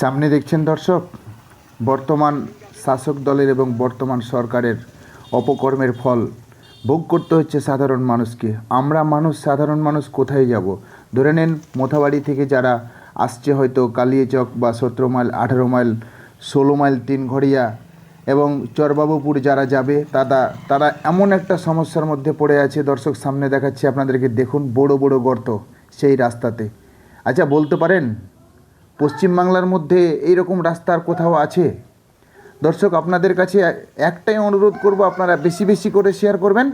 সামনে দেখছেন দর্শক, বর্তমান শাসক দলের এবং বর্তমান সরকারের অপকর্মের ফল। ভোগ করতে হচ্ছে সাধারণ মানুষকে। আমরা মানুষ, সাধারণ মানুষ কোথায় যাব? ধরে নেন, মোথাবাড়ি থেকে যারা আসছে হয়তো কালিয়াচক বা সতেরো মাইল, আঠেরো মাইল, ষোলো মাইল, তিন ঘড়িয়া এবং চরবাবুপুর যারা যাবে তারা তারা এমন একটা সমস্যার মধ্যে পড়ে আছে। দর্শক, সামনে দেখাচ্ছি আপনাদেরকে। দেখুন, বড় বড় গর্ত সেই রাস্তাতে। আচ্ছা বলতে পারেন পশ্চিমবাংলার মধ্যে এই রকম রাস্তা আর কোথাও আছে? দর্শক, আপনাদের কাছে একটাই অনুরোধ করব, আপনারা বেশি বেশি করে শেয়ার করবেন,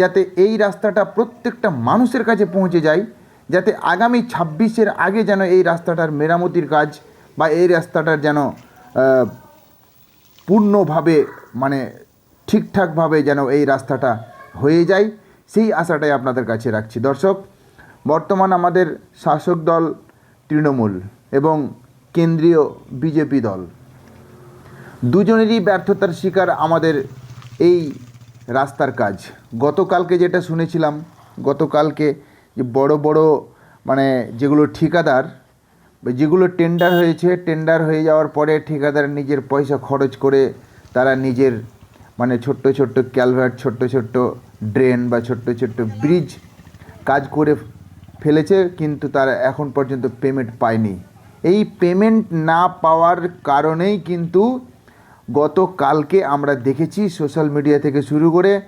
যাতে এই রাস্তাটা প্রত্যেকটা মানুষের কাছে পৌঁছে যায়, যাতে আগামী ছাব্বিশের আগে যেন এই রাস্তাটার মেরামতির কাজ বা এই রাস্তাটার যেন পূর্ণভাবে মানে ঠিকঠাকভাবে যেন এই রাস্তাটা হয়ে যায়, সেই আশাটাই আপনাদের কাছে রাখছি। দর্শক, বর্তমান আমাদের শাসক দল তৃণমূল। এবং কেন্দ্রীয় বিজেপি দল। দুজনেরই ব্যর্থতার শিকার আমাদের এই রাস্তার কাজ। গতকালকে যেটা শুনেছিলাম, গতকালকে যে বড় বড় মানে যেগুলো ঠিকাদার, যেগুলো টেন্ডার হয়েছে টেন্ডার হয়ে যাওয়ার পরে ঠিকাদার নিজের পয়সা খরচ করে তারা নিজের মানে ছোট্ট ছোট্ট ক্যালভার্ট ছোট্ট ছোট্ট ড্রেন বা ছোট্ট ছোট্ট ব্রিজ কাজ করে ফেলেছে, কিন্তু তারা এখন পর্যন্ত পেমেন্ট পায়নি। এই পেমেন্ট না পাওয়ার কারণেই কিন্তু গতকালকে আমরা দেখেছি সোশ্যাল মিডিয়া থেকে শুরু করে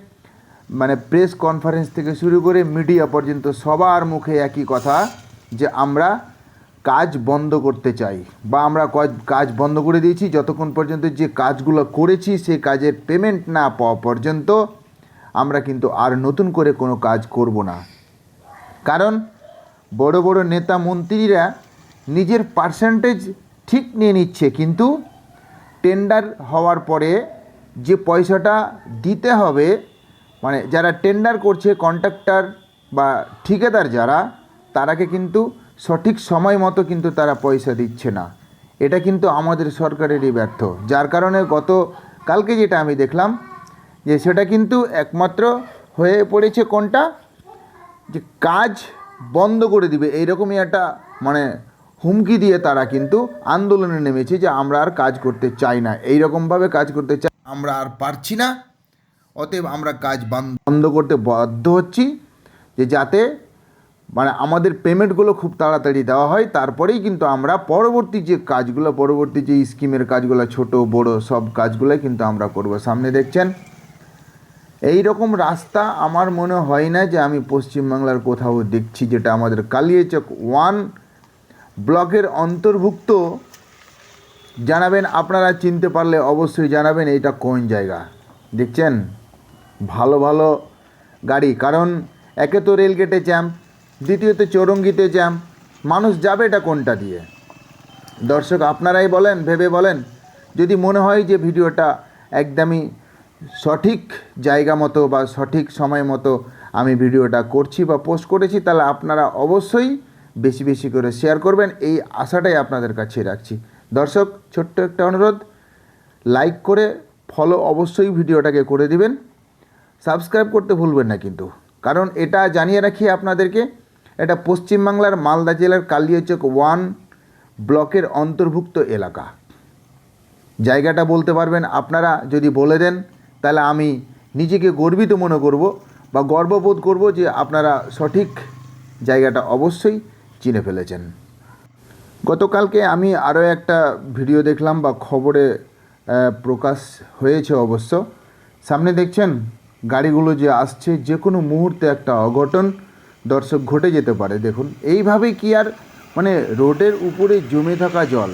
মানে প্রেস কনফারেন্স থেকে শুরু করে মিডিয়া পর্যন্ত সবার মুখে একই কথা যে আমরা কাজ বন্ধ করতে চাই বা আমরা কজ- বন্ধ করে দিয়েছি। যতক্ষণ পর্যন্ত যে কাজগুলো করেছি সেই কাজের পেমেন্ট না পাওয়া পর্যন্ত আমরা কিন্তু আর নতুন করে কোনো কাজ করব না। কারণ বড় বড় নেতা মন্ত্রীরা নিজের পার্সেন্টেজ ঠিক নিয়ে নিচ্ছে, কিন্তু টেন্ডার হওয়ার পরে যে পয়সাটা দিতে হবে মানে যারা টেন্ডার করছে কন্ট্রাক্টর বা ঠিকাদার যারা, তারাকে কিন্তু সঠিক সময় মতো কিন্তু তারা পয়সা দিচ্ছে না। এটা কিন্তু আমাদের সরকারেরই ব্যর্থ। যার কারণে গত, কালকে যেটা আমি দেখলাম, যে সেটা কিন্তু একমাত্র হয়ে পড়েছে কোনটা? যে কাজ বন্ধ করে দিবে, এইরকমই একটা মানে হুমকি দিয়ে তারা কিন্তু আন্দোলনে নেমেছে যে আমরা আর কাজ করতে চাই না। এইরকমভাবে কাজ করতে চাই, আমরা আর পারছি না। অতএব আমরা কাজ বন্ধ করতে বাধ্য হচ্ছি যে যাতে মানে আমাদের পেমেন্টগুলো খুব তাড়াতাড়ি দেওয়া হয়। তারপরেই কিন্তু আমরা পরবর্তী যে কাজগুলো, পরবর্তী যে স্কিমের কাজগুলো, ছোট, বড় সব কাজগুলোই কিন্তু আমরা করব। সামনে দেখছেন? এই রকম রাস্তা আমার মনে হয় না যে আমি পশ্চিমবাংলার কোথাও দেখছি যেটা আমাদের কালিয়াচক ওয়ান ব্লকের অন্তর্ভুক্ত জানাবেন, আপনারা চিনতে পারলে অবশ্যই জানাবেন এটা কোন জায়গা। দেখছেন? ভালো ভালো গাড়ি। কারণ একে তো রেলগেটে জ্যাম, দ্বিতীয়ত চৌরঙ্গিতে জ্যাম। মানুষ যাবে এটা কোনটা দিয়ে? দর্শক, আপনারাই বলেন, ভেবে বলেন। যদি মনে হয় যে ভিডিওটা একদমই সঠিক জায়গা মতো বা সঠিক সময় মতো আমি ভিডিওটা করছি বা পোস্ট করেছি, তাহলে আপনারা অবশ্যই বেশি বেশি করে শেয়ার করবেন। এই আশাটাই আপনাদের কাছে রাখছি। দর্শক, ছোট্ট একটা অনুরোধ লাইক করে ফলো অবশ্যই ভিডিওটাকে করে দিবেন। সাবস্ক্রাইব করতে ভুলবেন না কিন্তু। কারণ এটা জানিয়ে রাখি আপনাদেরকে, এটা পশ্চিমবাংলার মালদা জেলার কালিয়াচক ওয়ান ব্লকের অন্তর্ভুক্ত এলাকা। জায়গাটা বলতে পারবেন, আপনারা যদি বলে দেন, তাহলে আমি নিজেকে গর্বিত মনে করব বা গর্ববোধ করব যে আপনারা সঠিক জায়গাটা অবশ্যই চিনে ফেলেছেন। গতকালকে আমি আরও একটা ভিডিও দেখলাম বা খবরে প্রকাশ হয়েছে অবশ্য। সামনে দেখছেন, গাড়িগুলো যে আসছে, যে কোনো মুহূর্তে একটা অঘটন দর্শক ঘটে যেতে পারে। দেখুন এইভাবে কি আর মানে রোডের উপরে জমে থাকা জল,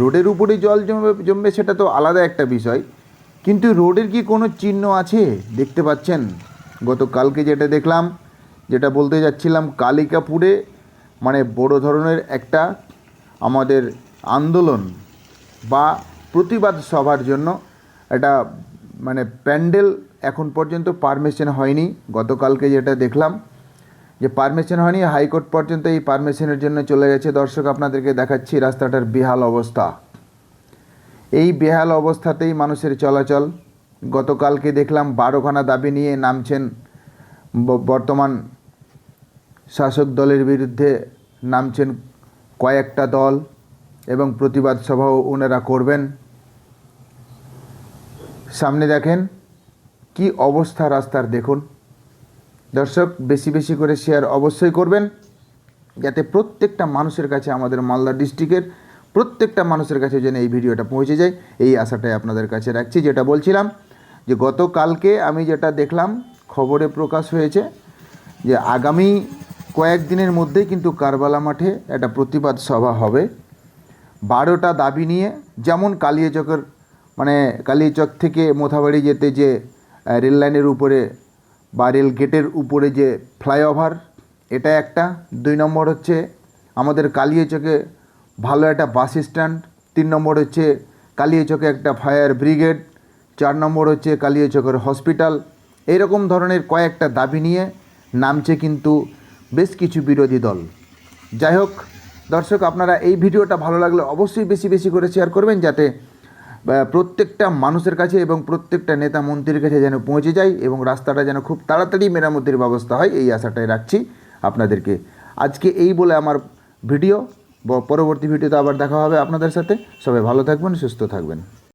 রোডের উপরে জল জমবে জমবে সেটা তো আলাদা একটা বিষয়। কিন্তু রোডের কি কোনো চিহ্ন আছে? দেখতে পাচ্ছেন, গতকালকে যেটা দেখলাম, যেটা বলতে যাচ্ছিলাম, কালিকাপুরে মানে বড় ধরনের একটা আমাদের আন্দোলন বা প্রতিবাদ সভার জন্য এটা মানে প্যান্ডেল এখন পর্যন্ত পারমিশন হয়নি। গতকালকে যেটা দেখলাম যে পারমিশন হয়নি, হাইকোর্ট পর্যন্ত এই পারমিশনের জন্য চলে গেছে। দর্শক, আপনাদেরকে দেখাচ্ছি রাস্তাটার বেহাল অবস্থা। এই বেহাল অবস্থাতেই মানুষের চলাচল। গতকালকে দেখলাম বারোখানা দাবি নিয়ে নামছেন বর্তমান শাসক দলের বিরুদ্ধে নামছেন কয়েকটা দল এবং প্রতিবাদ সভাও ওনারা করবেন। সামনে দেখেন কি অবস্থা রাস্তার, দেখুন। দর্শক, বেশি বেশি করে শেয়ার অবশ্যই করবেন, যাতে প্রত্যেকটা মানুষের কাছে আমাদের মালদা ডিস্ট্রিক্টের প্রত্যেকটা মানুষের কাছে যেন এই ভিডিওটা পৌঁছে যায়। এই আশাটাই আপনাদের কাছে রাখছি, যেটা বলছিলাম যে গতকালকে আমি যেটা দেখলাম, খবরে প্রকাশ হয়েছে যে আগামী কয়েকদিনের মধ্যেই কিন্তু কারবালা মাঠে একটা প্রতিবাদ সভা হবে। বারোটা দাবি নিয়ে যেমন কালিয়াচকের মানে কালিয়াচক থেকে মোথাবাড়ি যেতে যে রেল লাইনের উপরে বা রেল গেটের উপরে যে ফ্লাইওভার, এটা একটা। দুই নম্বর হচ্ছে আমাদের কালিয়াচকে ভালো একটা বাস স্ট্যান্ড। তিন নম্বর হচ্ছে কালিয়াচকে একটা ফায়ার ব্রিগেড। চার নম্বর হচ্ছে কালিয়াচকের হসপিটাল। এইরকম ধরনের কয়েকটা দাবি নিয়ে নামছে কিন্তু বেশ কিছু বিরোধী দল। যাই হোক, দর্শক, আপনারা এই ভিডিওটা ভালো লাগলে অবশ্যই বেশি বেশি করে শেয়ার করবেন যাতে প্রত্যেকটা মানুষের কাছে এবং প্রত্যেকটা নেতা মন্ত্রীর কাছে যেন পৌঁছে যায় এবং রাস্তাটা যেন খুব তাড়াতাড়ি মেরামতির ব্যবস্থা হয়, এই আশাটাই রাখছি আপনাদেরকে। আজকে এই বলে আমার ভিডিও। পরবর্তী ভিডিওতে আবার দেখা হবে আপনাদের সাথে। সবাই ভালো থাকবেন, সুস্থ থাকবেন।